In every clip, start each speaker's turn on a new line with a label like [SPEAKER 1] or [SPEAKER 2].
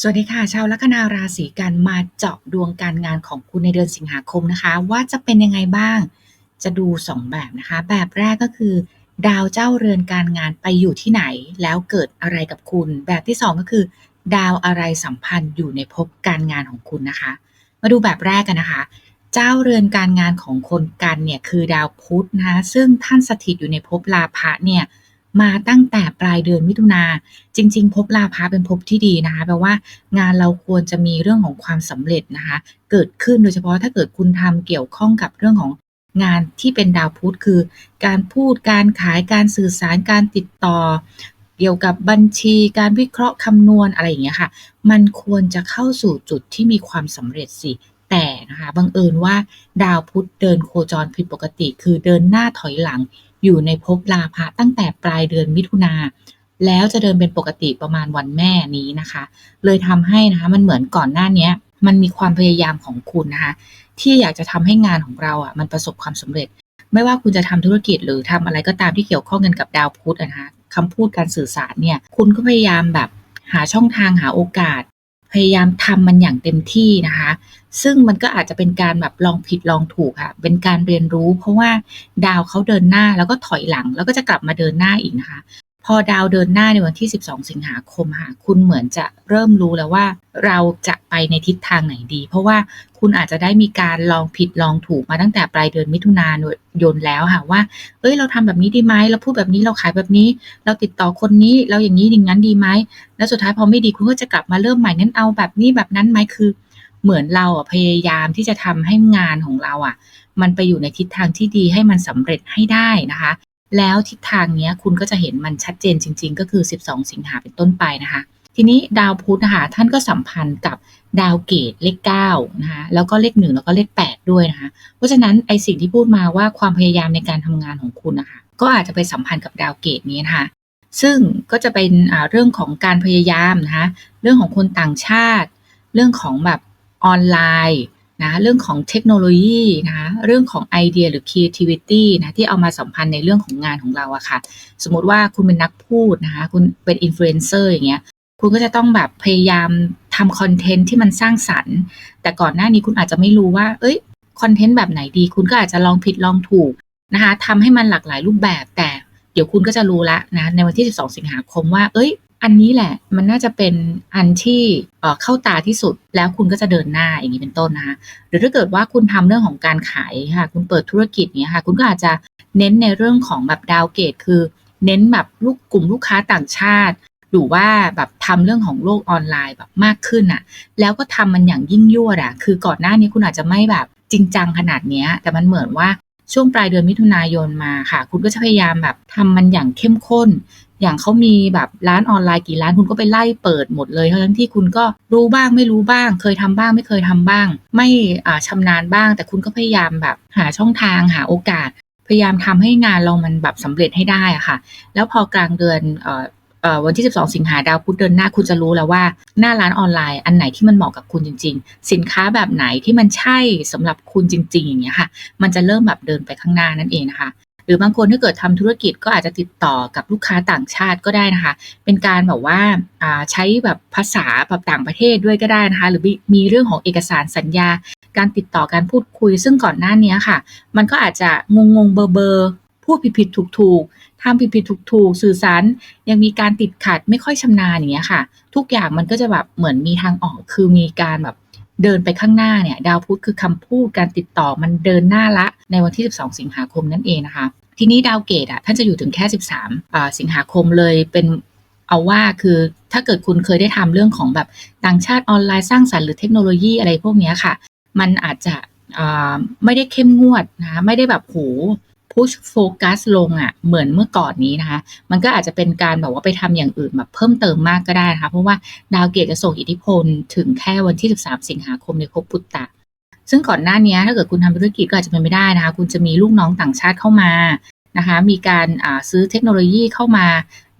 [SPEAKER 1] สวัสดีค่ะ ชาวลัคนาราศีกันมาเจาะดวงการงานของคุณในเดือนสิงหาคมนะคะ ว่าจะเป็นยังไงบ้าง จะดู 2 แบบนะคะ แบบแรกก็คือ ดาวเจ้าเรือนการงานไปอยู่ที่ไหน แล้วเกิดอะไรกับคุณ แบบที่ 2 ก็คือ ดาวอะไรสัมพันธ์อยู่ในภพการงานของคุณนะคะ มาดูแบบแรกกันนะคะ เจ้าเรือนการงานของคนกันเนี่ยคือดาวพุธนะคะซึ่งท่านสถิตอยู่ในภพลาภะเนี่ย มาตั้งแต่ปลายเดือนมิถุนา จริงๆภพลาภะเป็นภพที่ดีนะคะ แปลว่างานเราควรจะมีเรื่องของความสำเร็จนะคะ เกิดขึ้นโดยเฉพาะถ้าเกิดคุณทำเกี่ยวข้องกับเรื่องของงานที่เป็นดาวพุธคือ การพูดการขายการสื่อสารการติดต่อ เกี่ยวกับบัญชีการวิเคราะห์คำนวณอะไรอย่างเงี้ยค่ะ มันควรจะเข้าสู่จุดที่มีความสำเร็จสิ แต่นะคะบังเอิญว่าดาวพุธเดินโคจรผิดปกติ คือเดินหน้าถอยหลัง อยู่ในภพลาภะตั้งแต่ปลายเดือนมิถุนาแล้วจะเดินเป็นปกติประมาณวันแม่นี้นะคะ เลยทำให้นะคะมันเหมือนก่อนหน้านี้มันมีความพยายามของคุณนะคะที่อยากจะทำให้งานของเราอะมันประสบความสำเร็จ ไม่ว่าคุณจะทำธุรกิจหรือทำอะไรก็ตามที่เกี่ยวข้องกันกับดาวพุธนะคะคำพูดการสื่อสารเนี่ยคุณก็พยายามแบบหาช่องทางหาโอกาส พยายามทำมันอย่างเต็มที่นะคะ ซึ่งมันก็อาจจะเป็นการแบบลองผิดลองถูกค่ะ เป็นการเรียนรู้ เพราะว่าดาวเขาเดินหน้าแล้วก็ถอยหลัง แล้วก็จะกลับมาเดินหน้าอีกนะคะ พอดาวเดินหน้าในวันที่ 12 สิงหาคมค่ะคุณเหมือนจะเริ่มรู้แล้วว่าเราจะไปในทิศทางไหนดี เพราะว่าคุณอาจจะได้มีการลองผิดลองถูกมาตั้งแต่ปลายเดือนมิถุนายนแล้วค่ะว่า เอ้ยเราทำแบบนี้ดีไหมเราพูดแบบนี้เราขายแบบนี้ เราติดต่อคนนี้เราอย่างนี้อย่างนั้นดีไหมแล้วสุดท้ายพอไม่ดีคุณก็จะกลับมาเริ่มใหม่งั้นเอาแบบนี้แบบนั้นไหมคือ เหมือนเราอะพยายามที่จะทำให้งานของเราอะ มันไปอยู่ในทิศทางที่ดีให้มันสำเร็จให้ได้นะคะ แล้วทิศทางนี้คุณก็จะเห็นมันชัดเจนจริง ๆ ก็คือ 12 สิงหาเป็นต้นไปนะคะ ทีนี้ดาวพุธนะคะท่านก็สัมพันธ์กับดาวเกตเลข9นะคะแล้วก็เลข 1 แล้วก็เลข 8 ด้วยนะคะ เพราะฉะนั้นไอสิ่งที่พูดมาว่าความพยายามในการทำงานของคุณนะคะก็อาจจะไปสัมพันธ์กับดาวเกตนี้นะคะซึ่งก็จะเป็นเรื่องของการพยายามนะคะเรื่องของคนต่างชาติ เรื่องของแบบออนไลน์ นะเรื่องของเทคโนโลยีนะเรื่องของไอเดียหรือ creativity นะที่เอามาสัมพันธ์ในเรื่องของงานของเราอะค่ะ สมมติว่าคุณเป็นนักพูดนะคะคุณเป็นอินฟลูเอนเซอร์อย่างเงี้ยคุณก็จะต้องแบบพยายามทำคอนเทนต์ที่มันสร้างสรรค์ แต่ก่อนหน้านี้คุณอาจจะไม่รู้ว่า เอ้ยคอนเทนต์แบบไหนดี คุณก็อาจจะลองผิดลองถูกนะคะทำให้มันหลากหลายรูปแบบแต่เดี๋ยวคุณก็จะรู้ละนะในวันที่ 12 สิงหาคมว่า เอ้ย อันนี้แหละมันน่าจะเป็นอันที่เข้าตาที่สุดแล้วคุณก็จะเดินหน้าอย่างนี้เป็นต้นนะคะหรือถ้าเกิดว่าคุณทำเรื่องของการขายค่ะคุณเปิดธุรกิจเนี้ยค่ะคุณก็อาจจะเน้นในเรื่องของแบบดาวเกต คือ เน้นแบบลูกกลุ่มลูกค้าต่างชาติ หรือว่าแบบทำเรื่องของโลกออนไลน์แบบมากขึ้นอะแล้วก็ทำมันอย่างยิ่งยวดอะคือก่อนหน้านี้คุณอาจจะไม่แบบจริงจังขนาดเนี้ยแต่มันเหมือนว่าช่วงปลายเดือนมิถุนายนมาค่ะ คุณก็จะพยายามแบบทำมันอย่างเข้มข้น อย่างเขามีแบบร้านออนไลน์กี่ร้านคุณก็ไปไล่เปิดหมดเลยทั้งที่คุณก็รู้บ้างไม่รู้บ้าง เคยทำบ้างไม่เคยทำบ้าง ไม่ชำนาญบ้าง แต่คุณก็พยายามแบบหาช่องทางหาโอกาส พยายามทำให้งานเรามันแบบสำเร็จให้ได้อะค่ะ แล้วพอกลางเดือนวันที่ 12 สิงหาดาวพุธเดินหน้าคุณจะรู้แล้วว่า หน้าร้านออนไลน์อันไหนที่มันเหมาะกับคุณจริง ๆ สินค้าแบบไหนที่มันใช่สำหรับคุณจริง ๆ อย่างเงี้ยค่ะ มันจะเริ่มแบบเดินไปข้างหน้านั่นเองนะคะ หรือบางคนถ้าเกิดทำธุรกิจก็อาจจะติดต่อกับลูกค้าต่างชาติก็ได้นะคะ เป็นการแบบว่าใช้แบบภาษาแบบต่างประเทศด้วยก็ได้นะคะ หรือมีเรื่องของเอกสารสัญญา การติดต่อการพูดคุย ซึ่งก่อนหน้านี้ค่ะ มันก็อาจจะงงงเบอร์เบอร์พูดผิดผิดถูกถูกทำผิดผิดถูกถูกสื่อสารยังมีการติดขัดไม่ค่อยชำนาญอย่างเงี้ยค่ะ ทุกอย่างมันก็จะแบบเหมือนมีทางออกคือมีการแบบ เดินไปข้างหน้าเนี่ยดาวพุธคือคำพูดการติดต่อมันเดินหน้าละในวันที่ 12 สิงหาคมนั่นเองนะคะ ทีนี้ดาวเกตอะท่านจะอยู่ถึงแค่ 13อ่าสิงหาคมเลยเป็นเอาว่าคือถ้าเกิดคุณเคยได้ทำเรื่องของแบบต่างชาติออนไลน์สร้างสรรค์หรือเทคโนโลยีอะไรพวกนี้ค่ะ มันอาจจะไม่ได้เข้มงวดนะไม่ได้แบบโห พุชโฟกัสลงอะ่ะเหมือนเมื่อก่อนนี้นะคะ มันก็อาจจะเป็นการแบบว่าไปทำอย่างอื่นแบบเพิ่มเติมมากก็ได้นะคะ เพราะว่าดาวเกตจะส่งอิทธิพลถึงแค่วันที่ 13 สิงหาคมในภพปุตตะ ซึ่งก่อนหน้านี้ถ้าเกิดคุณทำธุรกิจก็อาจจะเป็นไม่ได้นะคะ คุณจะมีลูกน้องต่างชาติเข้ามานะคะ มีการซื้อเทคโนโลยีเข้ามา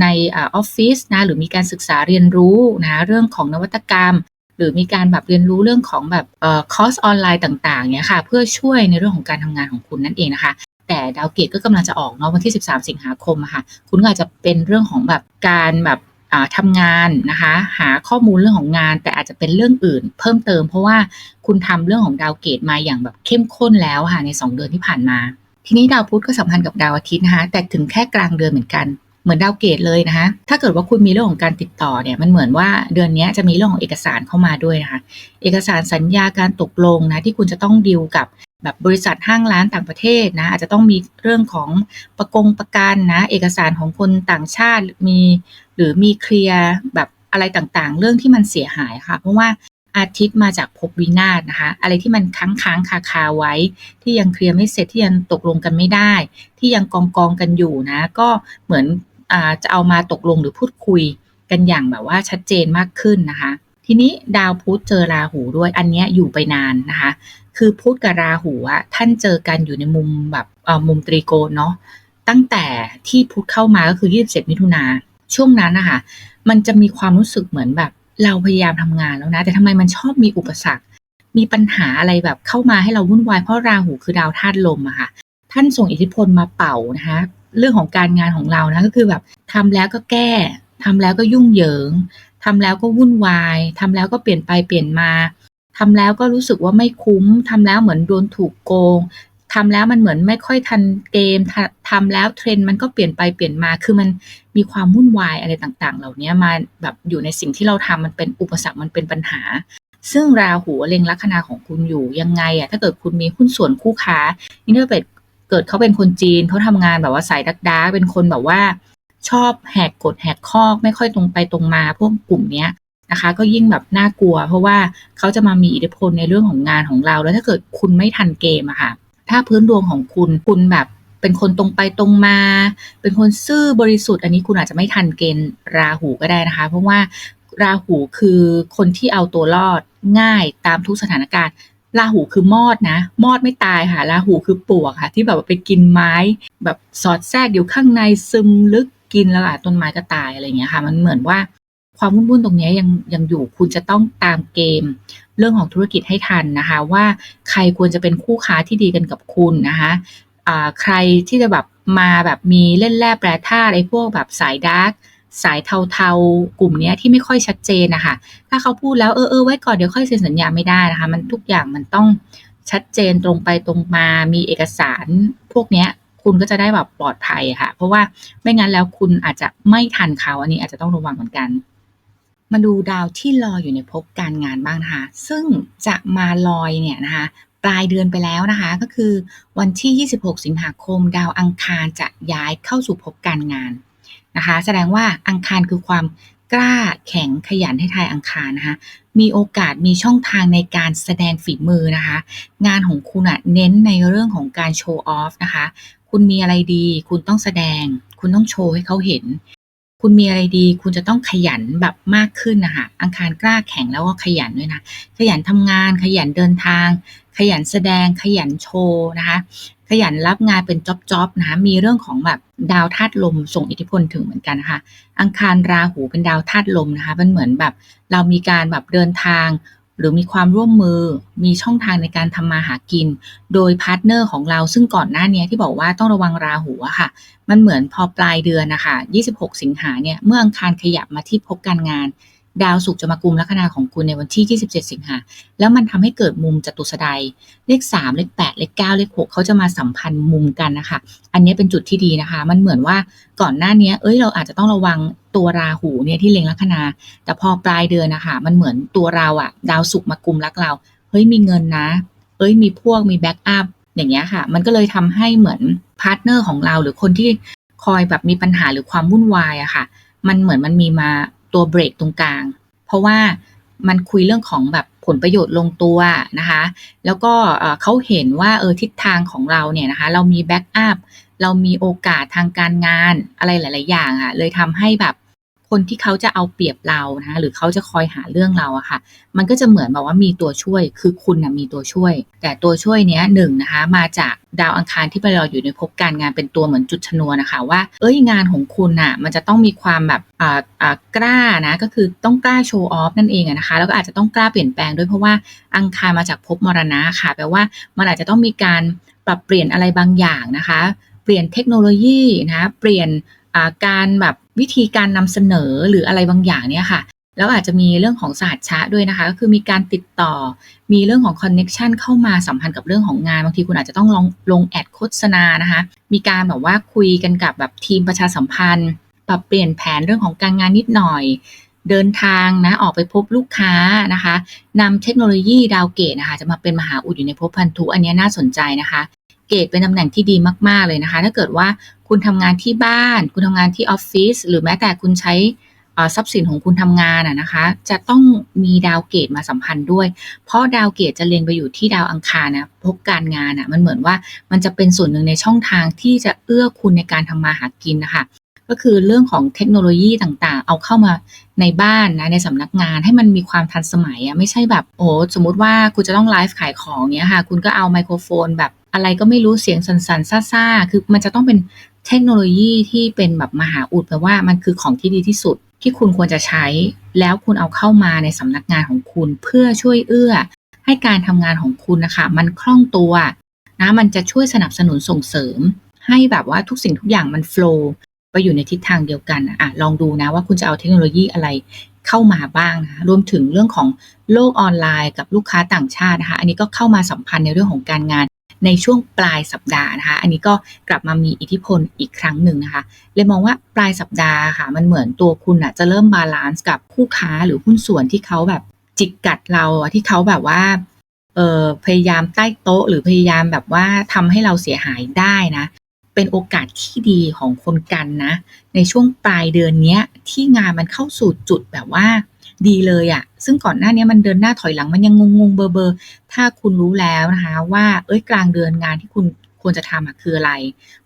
[SPEAKER 1] ในออฟฟิศนะ หรือมีการศึกษาเรียนรู้นะเรื่องของนวัตกรรม หรือมีการแบบเรียนรู้เรื่องของแบบคอร์สออนไลน์ต่างๆเนี่ยค่ะ เพื่อช่วยในเรื่องของการทำงานของคุณนั่นเองนะคะ แต่ดาวเกตก็กำลังจะออกเนาะวันที่ 13 สิงหาคมค่ะ คุณก็อาจจะเป็นเรื่องของแบบการแบบอ่าทำงานนะคะ หาข้อมูลเรื่องของงาน แต่อาจจะเป็นเรื่องอื่น เพิ่มเติม เพราะว่าคุณทำเรื่องของดาวเกตมาอย่างแบบเข้มข้นแล้วค่ะใน 2 เดือนที่ผ่านมา ทีนี้ดาวพุธก็สัมพันธ์กับดาวอาทิตย์นะคะแต่ถึงแค่กลางเดือนเหมือนกันเหมือนดาวเกตเลยนะคะ ถ้าเกิดว่าคุณมีเรื่องของการติดต่อเนี่ย มันเหมือนว่าเดือนนี้จะมีเรื่องของเอกสารเข้ามาด้วยนะคะ เอกสารสัญญาการตกลงนะที่คุณจะต้องดีลกับ แบบบริษัทห้างร้านต่างประเทศนะอาจจะต้องมีเรื่องของประกงประกันนะเอกสารของคนต่างชาติมี หรือมีเคลียร์แบบอะไรต่างๆ เรื่องที่มันเสียหายค่ะ เพราะว่าอาทิตย์มาจากภพวินาศนะคะ อะไรที่มันค้างค้างคาคาไว้ ที่ยังเคลียร์ไม่เสร็จที่ยังตกลงกันไม่ได้ ที่ยังกองกองกันอยู่นะ ก็เหมือนอจะเอามาตกลงหรือพูดคุยกันอย่างแบบว่าชัดเจนมากขึ้นนะคะ ทีนี้ดาวพุธเจอราหูด้วยอันนี้อยู่ไปนานนะคะ คือพุธกับราหูอะท่านเจอกันอยู่ในมุมแบบมุมตรีโกณเนาะตั้งแต่ที่พุธเข้ามาก็คือ 27 มิถุนาช่วงนั้นนะคะมันจะมีความรู้สึกเหมือนแบบ เราพยายามทำงานแล้วนะ แต่ทำไมมันชอบมีอุปสรรค มีปัญหาอะไรแบบเข้ามาให้เราวุ่นวายเพราะราหูคือดาวธาตุลมอะค่ะ ท่านส่งอิทธิพลมาเป่านะคะเรื่องของการงานของเรานะก็คือแบบทำแล้วก็แก้ทำแล้วก็ยุ่งเหยิงทำแล้วก็วุ่นวายทำแล้วก็เปลี่ยนไปเปลี่ยนมา ทำแล้วก็รู้สึกว่าไม่คุ้ม ทำแล้วเหมือนโดนถูกโกงทำแล้วมันเหมือนไม่ค่อยทันเกมทำแล้วเทรนด์มันก็เปลี่ยนไปเปลี่ยนมา คือมันมีความวุ่นวายอะไรต่างๆ เหล่านี้มาแบบอยู่ในสิ่งที่เราทำมันเป็นอุปสรรคมันเป็นปัญหา ซึ่งราหูเล็งลัคนาของคุณอยู่ยังไงอะถ้าเกิดคุณมีหุ้นส่วนคู่ค้านี่ถ้าเกิดเกิดเขาเป็นคนจีนเขาทำงานแบบว่าสายดักดาเป็นคนแบบว่า ชอบแหกกฎแหกข้อไม่ค่อยตรงไปตรงมา พวกกลุ่มเนี้ย นะคะ ก็ยิ่งแบบน่ากลัว เพราะว่าเขาจะมามีอิทธิพลในเรื่องของงานของเรา แล้วถ้าเกิดคุณไม่ทันเกมอะค่ะ ถ้าพื้นดวงของคุณคุณแบบเป็นคนตรงไปตรงมา เป็นคนซื่อบริสุทธิ์ อันนี้คุณอาจจะไม่ทันเกณฑ์ราหูก็ได้นะคะ เพราะว่าราหูคือคนที่เอาตัวรอดง่ายตามทุกสถานการณ์ ราหูคือมอดนะ มอดไม่ตายค่ะ ราหูคือปวกค่ะ ที่แบบไปกินไม้ แบบสอดแทรกอยู่ข้างในซึมลึกกินแล้วอะต้นไม้ก็ตายอะไรอย่างเงี้ยค่ะ มันเหมือนว่า ความวุ่นๆตรงนี้ยังยังอยู่คุณจะต้องตามเกม เรื่องของธุรกิจให้ทันนะคะ ว่าใครควรจะเป็นคู่ค้าที่ดีกันกับคุณนะคะใครที่จะแบบมาแบบมีเล่นแร่แปรธาตุไอ้พวกแบบสายดาร์กสายเทาๆ กลุ่มนี้ที่ไม่ค่อยชัดเจนนะคะ ถ้าเขาพูดแล้วเออเออไว้ก่อนเดี๋ยวค่อยเซ็นสัญญาไม่ได้นะคะ มันทุกอย่างมันต้องชัดเจนตรงไปตรงมามีเอกสารพวกนี้คุณก็จะได้แบบปลอดภัยค่ะ เพราะว่าไม่งั้นแล้วคุณอาจจะไม่ทันเขาอันนี้อาจจะต้องระวังเหมือนกัน มาดูดาวที่ลอยอยู่ในภพการงานบ้างนะคะ ซึ่งจะมาลอยเนี่ยนะคะปลายเดือนไปแล้วนะคะ ก็คือวันที่ 26 สิงหาคม ดาวอังคารจะย้ายเข้าสู่ภพการงานนะคะ แสดงว่าอังคารคือความกล้าแข็งขยันให้ทายอังคารนะคะ มีโอกาสมีช่องทางในการแสดงฝีมือนะคะ งานของคุณอะเน้นในเรื่องของการโชว์ออฟนะคะ คุณมีอะไรดี คุณต้องแสดง คุณต้องโชว์ให้เขาเห็น คุณมีอะไรดี คุณจะต้องขยันแบบมากขึ้นนะคะอังคารกล้าแข็งแล้วก็ขยันด้วยนะ ขยันทำงาน ขยันเดินทาง ขยันแสดง ขยันโชว์นะคะขยันรับงานเป็นจ็อบๆนะคะมีเรื่องของแบบดาวธาตุลมส่งอิทธิพลถึงเหมือนกันนะคะอังคารราหูเป็นดาวธาตุลมนะคะมันเหมือนแบบเรามีการแบบเดินทาง หรือมีความร่วมมือ มีช่องทางในการทำมาหากิน โดยพาร์ทเนอร์ของเราซึ่งก่อนหน้านี้ที่บอกว่าต้องระวังราหูอะค่ะ มันเหมือนพอปลายเดือนนะคะ 26 สิงหาเนี่ย เมื่ออังคารขยับมาที่พบการงาน ดาวศุกร์จะมากุมลัคนาของคุณในวันที่ 27 สิงหา แล้วมันทำให้เกิดมุมจตุสดายเลข 3 เลข 8 เลข 9 เลข 6 เขาจะมาสัมพันธ์มุมกันนะคะ อันนี้เป็นจุดที่ดีนะคะ มันเหมือนว่าก่อนหน้านี้เอ้ยเราอาจจะต้องระวังตัวราหูเนี่ยที่เล็งลัคนา แต่พอปลายเดือนนะคะมันเหมือนตัวเราอะดาวศุกร์มากุมรักเรา เฮ้ยมีเงินนะ เอ้ยมีพวกมีแบ็กอัพอย่างเงี้ยค่ะ มันก็เลยทำให้เหมือนพาร์ทเนอร์ของเราหรือคนที่คอยแบบมีปัญหาหรือความวุ่นวายอะค่ะ มันเหมือนมันมีมา ตัวเบรกตรงกลาง เพราะว่ามันคุยเรื่องของแบบผลประโยชน์ลงตัวนะคะ แล้วก็เขาเห็นว่าเออทิศทางของเราเนี่ยนะคะ เรามีแบ็กอัพ เรามีโอกาสทางการงานอะไรหลาย ๆ อย่างอะ เลยทำให้แบบ คนที่เขาจะเอาเปรียบเรานะหรือเขาจะคอยหาเรื่องเราอะค่ะ มันก็จะเหมือนแบบว่ามีตัวช่วย คือคุณนะมีตัวช่วย แต่ตัวช่วยเนี้ยหนึ่งนะคะ มาจากดาวอังคารที่ไปรออยู่ในภพการงานเป็นตัวเหมือนจุดชนวนนะคะว่า เอ้ยงานของคุณน่ะมันจะต้องมีความแบบอ่าอ่ากล้านะก็คือต้องกล้าโชว์ออฟนั่นเองนะคะ แล้วก็อาจจะต้องกล้าเปลี่ยนแปลงด้วยเพราะว่าอังคารมาจากภพมรณะค่ะแปลว่ามันอาจจะต้องมีการปรับเปลี่ยนอะไรบางอย่างนะคะ เปลี่ยนเทคโนโลยีนะคะเปลี่ยน การแบบวิธีการนำเสนอหรืออะไรบางอย่างเนี่ยค่ะ แล้วอาจจะมีเรื่องของศาสตร์ชะด้วยนะคะ ก็คือมีการติดต่อ มีเรื่องของคอนเน็ชันเข้ามาสัมพันธ์กับเรื่องของงาน บางทีคุณอาจจะต้องลองลงแอดโฆษณานะคะ มีการแบบว่าคุยกันกับแบบทีมประชาสัมพันธ์ ปรับเปลี่ยนแผนเรื่องของการงานนิดหน่อย เดินทางนะ ออกไปพบลูกค้านะคะนำเทคโนโลยีดาวเกตนะคะ จะมาเป็นมหาอุดอยู่ในภพพันธุ อันนี้น่าสนใจนะคะ เกตเป็นตำแหน่งที่ดีมาก ๆ เลยนะคะ ถ้าเกิดว่าคุณทำงานที่บ้าน คุณทำงานที่ออฟฟิศหรือแม้แต่คุณใช้ทรัพย์สินของคุณทำงานอะนะคะ จะต้องมีดาวเกตมาสัมพันธ์ด้วย เพราะดาวเกตจะเล็งไปอยู่ที่ดาวอังคารนะพบการงานอะมันเหมือนว่ามันจะเป็นส่วนหนึ่งในช่องทางที่จะเอื้อคุณในการทำมาหากินนะคะ ก็คือเรื่องของเทคโนโลยีต่างๆ เอาเข้ามาในบ้านนะในสำนักงานให้มันมีความทันสมัยอะไม่ใช่แบบโอ้สมมุติว่าคุณจะต้องไลฟ์ขายของเนี้ยค่ะ คุณก็เอาไมโครโฟนแบบอะไรก็ไม่รู้เสียงสั่นๆซ่าๆ คือมันจะต้องเป็นเทคโนโลยีที่เป็นแบบมหาอุดแปลว่ามันคือของที่ดีที่สุดที่คุณควรจะใช้ แล้วคุณเอาเข้ามาในสำนักงานของคุณเพื่อช่วยเอื้อ ให้การทำงานของคุณนะคะ มันคล่องตัวนะมันจะช่วยสนับสนุนส่งเสริม ให้แบบว่าทุกสิ่งทุกอย่างมันโฟล์ ไปอยู่ในทิศทางเดียวกันอะลองดูนะว่าคุณจะเอาเทคโนโลยีอะไรเข้ามาบ้างนะคะรวมถึงเรื่องของโลกออนไลน์กับลูกค้าต่างชาตินะคะ อันนี้ก็เข้ามาสัมพันธ์ในเรื่องของการงานในช่วงปลายสัปดาห์นะคะ อันนี้ก็กลับมามีอิทธิพลอีกครั้งหนึ่งนะคะ เลยมองว่าปลายสัปดาห์ค่ะ มันเหมือนตัวคุณอะจะเริ่มบาลานซ์กับคู่ค้าหรือหุ้นส่วนที่เขาแบบจิกกัดเราที่เขาแบบว่าเออพยายามใต้โต๊ะ หรือพยายามแบบว่าทำให้เราเสียหายได้นะ เป็นโอกาสที่ดีของคนกันนะ ในช่วงปลายเดือนนี้ที่งานมันเข้าสู่จุดแบบว่าดีเลยอะ่ะซึ่งก่อนหน้านี้มันเดินหน้าถอยหลังมันยังงงงเบอร์เบอร์ถ้าคุณรู้แล้วนะคะว่าเอ้ยกลางเดือนงานที่คุณควรจะทำคืออะไร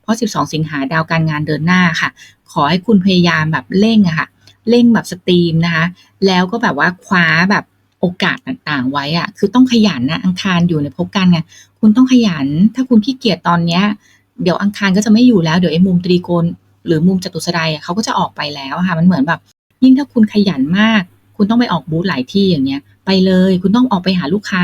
[SPEAKER 1] เพราะ 12 สิงหาดาวการงานเดินหน้าค่ะ ขอให้คุณพยายามแบบเร่งอะค่ะ เร่งแบบสตรีมนะคะ แล้วก็แบบว่าคว้าแบบโอกาสต่างๆ ไว้อะคือต้องขยันนะอังคารอยู่ในภพการไงคุณต้องขยัน ถ้าคุณขี้เกียจตอนเนี้ย เดี๋ยวอังคารก็จะไม่อยู่แล้ว เดี๋ยวไอ้มุมตรีโกณหรือมุมจตุสดายเขาก็จะออกไปแล้วค่ะ มันเหมือนแบบ ยิ่งถ้าคุณขยันมาก คุณต้องไปออกบูธหลายที่อย่างเงี้ย ไปเลย คุณต้องออกไปหาลูกค้า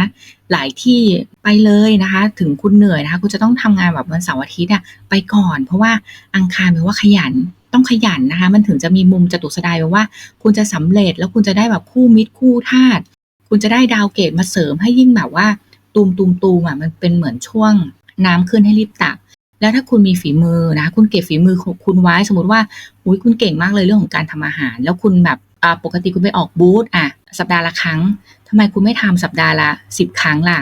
[SPEAKER 1] หลายที่ไปเลยนะคะ ถึงคุณเหนื่อยนะคะ คุณจะต้องทำงานแบบวันเสาร์อาทิตย์อะไปก่อน เพราะว่าอังคารแปลว่าขยันต้องขยันนะคะ มันถึงจะมีมุมจตุสดายแปลว่า คุณจะสำเร็จแล้วคุณจะได้แบบคู่มิตรคู่ธาตุคุณจะได้ดาวเกตมาเสริมให้ยิ่งแบบว่าตูมตูมตูมอะมันเป็นเหมือนช่วงน้ำขึ้นให้รีบตัก แล้วถ้าคุณมีฝีมือนะ คุณเก็บฝีมือคุณไว้สมมติว่าอุ้ยคุณเก่งมากเลยเรื่องของการทำอาหาร แล้วคุณแบบปกติคุณไปออกบูธอะสัปดาห์ละครั้งทำไมคุณไม่ทำสัปดาห์ละสิบครั้งล่ะ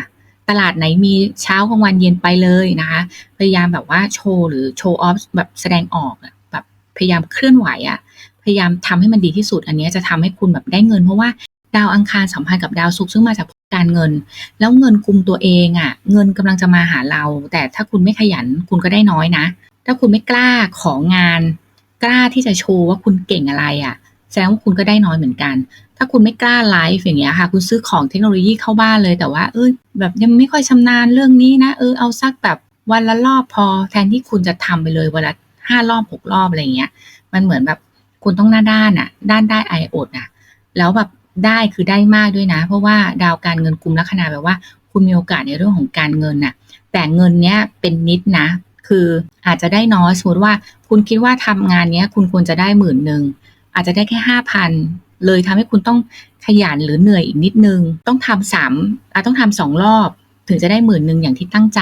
[SPEAKER 1] ตลาดไหนมีเช้ากลางวันเย็นไปเลยนะคะ พยายามแบบว่าโชว์หรือโชว์ออฟแบบแสดงออกแบบพยายามเคลื่อนไหวอะพยายามทำให้มันดีที่สุด อันนี้จะทำให้คุณแบบได้เงิน เพราะว่าดาวอังคารสัมพันธ์กับดาวศุกร์ซึ่งมาจาก การเงิน แล้วเงินคุมตัวเองอะ เงินกำลังจะมาหาเรา แต่ถ้าคุณไม่ขยันคุณก็ได้น้อยนะ ถ้าคุณไม่กล้าของงาน กล้าที่จะโชว์ว่าคุณเก่งอะไรอะแสดงว่าคุณก็ได้น้อยเหมือนกัน ถ้าคุณไม่กล้าไลฟ์อย่างเงี้ยค่ะ คุณซื้อของเทคโนโลยีเข้าบ้านเลยแต่ว่า เออแบบยังไม่ค่อยชำนาญเรื่องนี้นะ เออเอาสักแบบวันละรอบพอ แทนที่คุณจะทำไปเลยวันละห้ารอบหกรอบอะไรเงี้ย มันเหมือนแบบคุณต้องหน้าด้านอะด้านได้ไอโอดอะแล้วแบบ ได้คือได้มากด้วยนะ เพราะว่าดาวการเงินกลุ่มลัคนาแปลว่า คุณมีโอกาสในเรื่องของการเงินน่ะ แต่เงินเนี้ยเป็นนิดนะ คืออาจจะได้น้อยสมมติว่า คุณคิดว่าทำงานเนี้ย คุณควรจะได้หมื่นหนึ่งอาจจะได้แค่ห้าพันเลยทำให้คุณต้องขยันหรือเหนื่อยอีกนิดนึง ต้องทำสามอาต้องทำสองรอบ ถึงจะได้หมื่นหนึ่งอย่างที่ตั้งใจ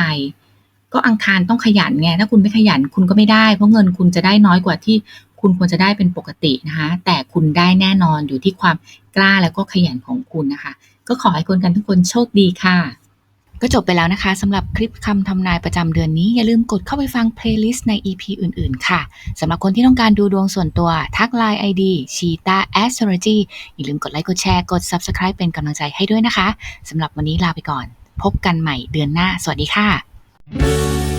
[SPEAKER 1] ก็อังคารต้องขยันไงถ้าคุณไม่ขยันคุณก็ไม่ได้ เพราะเงินคุณจะได้น้อยกว่าที่ คุณควรจะได้เป็นปกตินะคะ แต่คุณได้แน่นอนอยู่ที่ความกล้าแล้วก็ขยันของคุณนะคะ ก็ขอให้คนกันทุกคนโชคดีค่ะ ก็จบไปแล้วนะคะสำหรับคลิปคำทำนายประจำเดือนนี้ อย่าลืมกดเข้าไปฟังเพลย์ลิสต์ใน EP อื่น ๆ ค่ะสำหรับคนที่ต้องการดูดวงส่วนตัวทักไลน์ ID c h e t a Astrology อย่าลืมกดไลค์กดแชร์กด Subscribe เป็นกำลังใจให้ด้วยนะคะสำหรับวันนี้ลาไปก่อน พบกันใหม่เดือนหน้า สวัสดีค่ะ